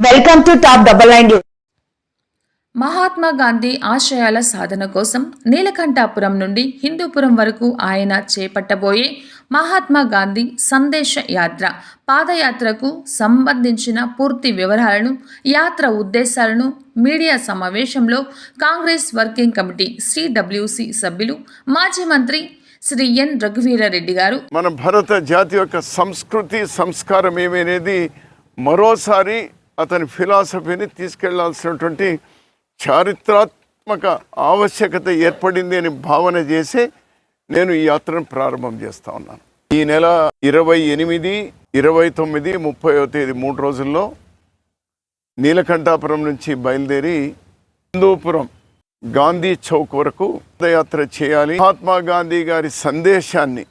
Welcome to top double nine Mahatma Gandhi ఆశయాల సాధన కోసం నీలకంఠాపురం నుండి హిందూపురం వరకు ఆయన చేపట్టబోయే మహాత్మా గాంధీ సందేశ యాత్ర పాదయాత్రకు సంబంధించిన పూర్తి వివరాలను యాత్ర ఉద్దేశాలను మీడియా సమావేశంలో కాంగ్రెస్ వర్కింగ్ కమిటీ సిడబ్ల్యూసి సభ్యులు మాజీ మంత్రి శ్రీ ఎన్ రఘువీరారెడ్డి గారు. మన భారత జాతి యొక్క సంస్కృతి సంస్కారం ఏమనేది మరోసారి అతని ఫిలాసఫీని తీసుకెళ్ళాల్సినటువంటి చారిత్రాత్మక ఆవశ్యకత ఏర్పడింది అని భావన చేసి నేను ఈ యాత్రను ప్రారంభం చేస్తా ఉన్నాను. ఈ నెల ఇరవై ఎనిమిది ఇరవై తొమ్మిది ముప్పైవ తేదీ మూడు రోజుల్లో నీలకంఠాపురం నుంచి బయలుదేరి హిందూపురం గాంధీ చౌక్ వరకు పాదయాత్ర చేయాలి. మహాత్మా గాంధీ గారి సందేశాన్ని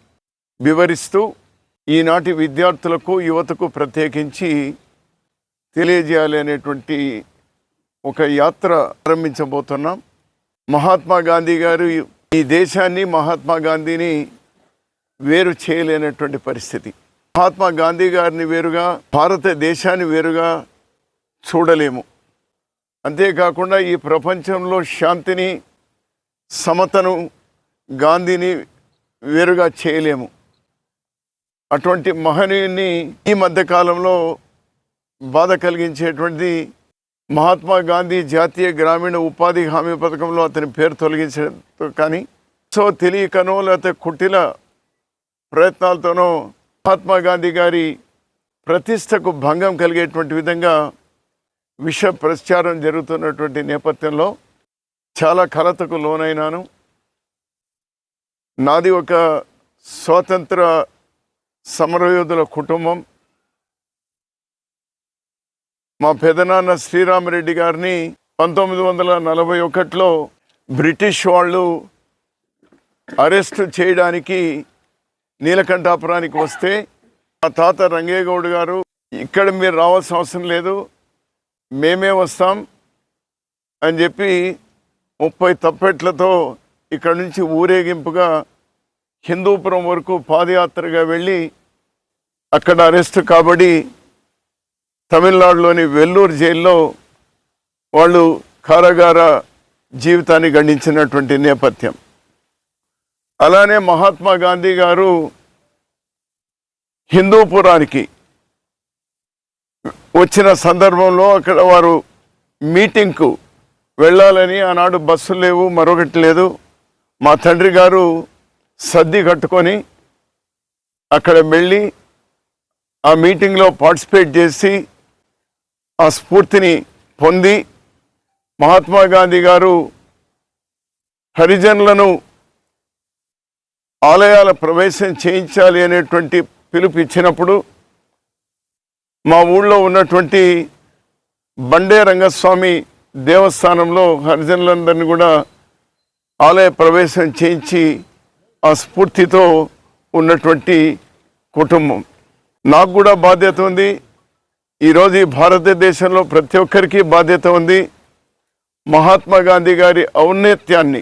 వివరిస్తూ ఈనాటి విద్యార్థులకు యువతకు ప్రత్యేకించి తెలియజేయాలి అనేటువంటి ఒక యాత్ర ప్రారంభించబోతున్నాం. మహాత్మా గాంధీ గారు ఈ దేశాన్ని మహాత్మా గాంధీని వేరు చేయలేనటువంటి పరిస్థితి. మహాత్మా గాంధీ గారిని వేరుగా భారతదేశాన్ని వేరుగా చూడలేము. అంతేకాకుండా ఈ ప్రపంచంలో శాంతిని సమతను గాంధీని వేరుగా చేయలేము. అటువంటి మహనీయుని ఈ మధ్యకాలంలో బాధ కలిగించేటువంటి మహాత్మా గాంధీ జాతీయ గ్రామీణ ఉపాధి హామీ పథకంలో అతని పేరు తొలగించడం కానీ సో తెలియకనో లేకపోతే కుటిల ప్రయత్నాలతోనో మహాత్మా గాంధీ గారి ప్రతిష్టకు భంగం కలిగేటువంటి విధంగా విష ప్రచారం జరుగుతున్నటువంటి నేపథ్యంలో చాలా కలతకు లోనైనాను. నాది ఒక స్వాతంత్ర సమరయోధుల కుటుంబం. మా పెదనాన్న శ్రీరామరెడ్డి గారిని పంతొమ్మిది వందల నలభై ఒకటిలో బ్రిటిష్ వాళ్ళు అరెస్ట్ చేయడానికి నీలకంఠాపురానికి వస్తే మా తాత రంగేగౌడ్ గారు ఇక్కడ మీరు రావాల్సిన అవసరం లేదు మేమే వస్తాం అని చెప్పి ముప్పై తప్పెట్లతో ఇక్కడ నుంచి ఊరేగింపుగా హిందూపురం వరకు పాదయాత్రగా వెళ్ళి అక్కడ అరెస్ట్ కాబడి తమిళనాడులోని వెల్లూరు జైల్లో వాళ్ళు కారాగార జీవితాన్ని గడించినటువంటి నేపథ్యం. అలానే మహాత్మా గాంధీ గారు హిందూపురానికి వచ్చిన సందర్భంలో అక్కడ వారు మీటింగ్కు వెళ్ళాలని ఆనాడు బస్సులు లేవు మరొకటి లేదు. మా తండ్రి గారు సర్ది కట్టుకొని అక్కడ వెళ్ళి ఆ మీటింగ్లో పార్టిసిపేట్ చేసి ఆ స్ఫూర్తిని పొంది మహాత్మా గాంధీ గారు హరిజనులను ఆలయాల ప్రవేశం చేయించాలి అనేటువంటి పిలుపు ఇచ్చినప్పుడు మా ఊళ్ళో ఉన్నటువంటి బండే రంగస్వామి దేవస్థానంలో హరిజనులందరినీ కూడా ఆలయ ప్రవేశం చేయించి ఆ స్ఫూర్తితో ఉన్నటువంటి కుటుంబం. నాకు కూడా బాధ్యత ఉంది. ఈరోజు ఈ భారతదేశంలో ప్రతి ఒక్కరికి బాధ్యత ఉంది మహాత్మా గాంధీ గారి ఔన్నత్యాన్ని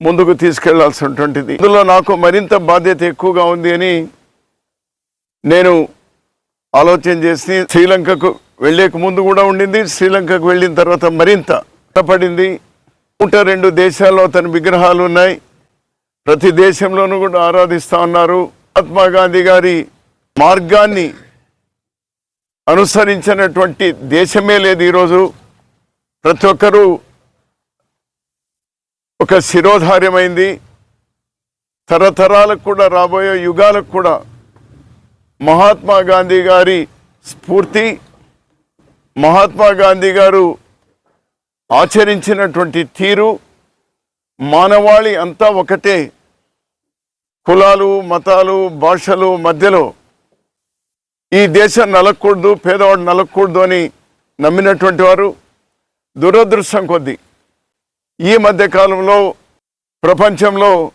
ముందుకు తీసుకెళ్ళాల్సినటువంటిది. ఇందులో నాకు మరింత బాధ్యత ఎక్కువగా ఉంది అని నేను ఆలోచన చేసి శ్రీలంకకు వెళ్ళేక ముందు కూడా ఉండింది. శ్రీలంకకు వెళ్ళిన తర్వాత మరింత పడింది నూట రెండు దేశాల్లో అతని విగ్రహాలు ఉన్నాయి. ప్రతి దేశంలోనూ కూడా ఆరాధిస్తా ఉన్నారు. మహాత్మా గాంధీ గారి మార్గాన్ని అనుసరించినటువంటి దేశమే లేదు ఈరోజు. ప్రతి ఒక్కరూ ఒక శిరోధార్యమైంది. తరతరాలకు కూడా రాబోయే యుగాలకు కూడా మహాత్మా గాంధీ గారి స్ఫూర్తి మహాత్మా గాంధీ గారు ఆచరించినటువంటి తీరు మానవాళి అంతా ఒకటే. కులాలు మతాలు భాషలు మధ్యలో ఈ దేశం నలగకూడదు పేదవాడు నలగకూడదు అని నమ్మినటువంటి వారు దురదృష్టం కొద్దీ ఈ మధ్య కాలంలో ప్రపంచంలో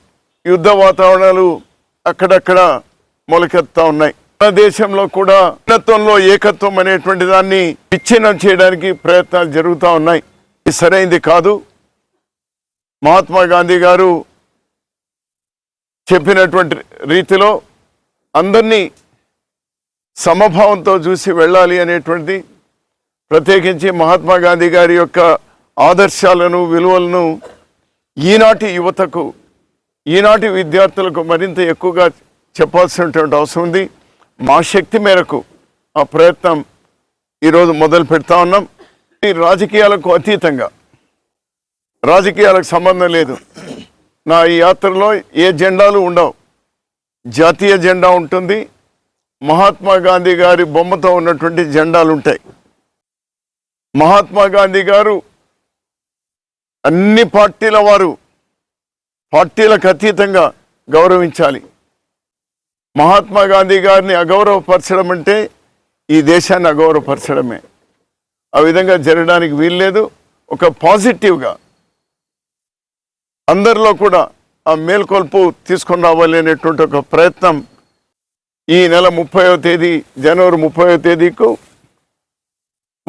యుద్ధ వాతావరణాలు అక్కడక్కడ మొలకెత్తా ఉన్నాయి. మన దేశంలో కూడా ఉన్నతంలో ఏకత్వం అనేటువంటి దాన్ని విచ్ఛిన్నం చేయడానికి ప్రయత్నాలు జరుగుతూ ఉన్నాయి. ఇది సరైంది కాదు. మహాత్మా గాంధీ గారు చెప్పినటువంటి రీతిలో అందరినీ సమభావంతో చూసి వెళ్ళాలి అనేటువంటిది ప్రత్యేకించి మహాత్మా గాంధీ గారి యొక్క ఆదర్శాలను విలువలను ఈనాటి యువతకు ఈనాటి విద్యార్థులకు మరింత ఎక్కువగా చెప్పాల్సినటువంటి అవసరం ఉంది. మా శక్తి మేరకు ఆ ప్రయత్నం ఈరోజు మొదలు పెడతా ఉన్నాం. ఈ రాజకీయాలకు అతీతంగా రాజకీయాలకు సంబంధం లేదు. నా ఈ యాత్రలో ఏ జెండాలు ఉండవు. జాతీయ జెండా ఉంటుంది. మహాత్మా గాంధీ గారి బొమ్మతో ఉన్నటువంటి జెండాలు ఉంటాయి మహాత్మా గాంధీ గారు అన్ని పార్టీల వారు పార్టీలకు అతీతంగా గౌరవించాలి. మహాత్మా గాంధీ గారిని అగౌరవపరచడం అంటే ఈ దేశాన్ని అగౌరవపరచడమే. ఆ విధంగా జరగడానికి వీల్లేదు. ఒక పాజిటివ్గా అందరిలో కూడా ఆ మేల్కొల్పు తీసుకొని రావాలి అనేటువంటి ఒక ప్రయత్నం ఈ నెల ముప్పైవ తేదీ జనవరి ముప్పైవ తేదీకు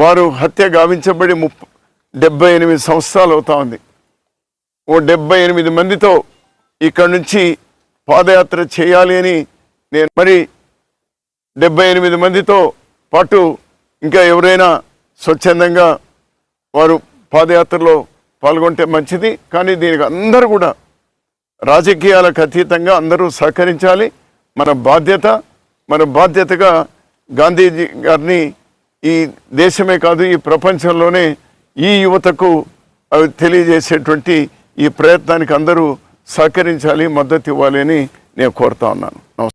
వారు హత్య గావించబడి ముప్ డెబ్బై ఎనిమిది సంవత్సరాలు అవుతా ఉంది. ఓ డెబ్బై ఎనిమిది మందితో ఇక్కడి నుంచి పాదయాత్ర చేయాలి అని నేను మరి డెబ్బై ఎనిమిది మందితో పాటు ఇంకా ఎవరైనా స్వచ్ఛందంగా వారు పాదయాత్రలో పాల్గొంటే మంచిది. కానీ దీనికి అందరూ కూడా రాజకీయాలకు అతీతంగా అందరూ సహకరించాలి. మన బాధ్యత మన బాధ్యతగా గాంధీజీ గారిని ఈ దేశమే కాదు ఈ ప్రపంచంలోనే ఈ యువతకు అవి తెలియజేసేటువంటి ఈ ప్రయత్నానికి అందరూ సహకరించాలి మద్దతు ఇవ్వాలి అని నేను కోరుతా ఉన్నాను. నమస్తే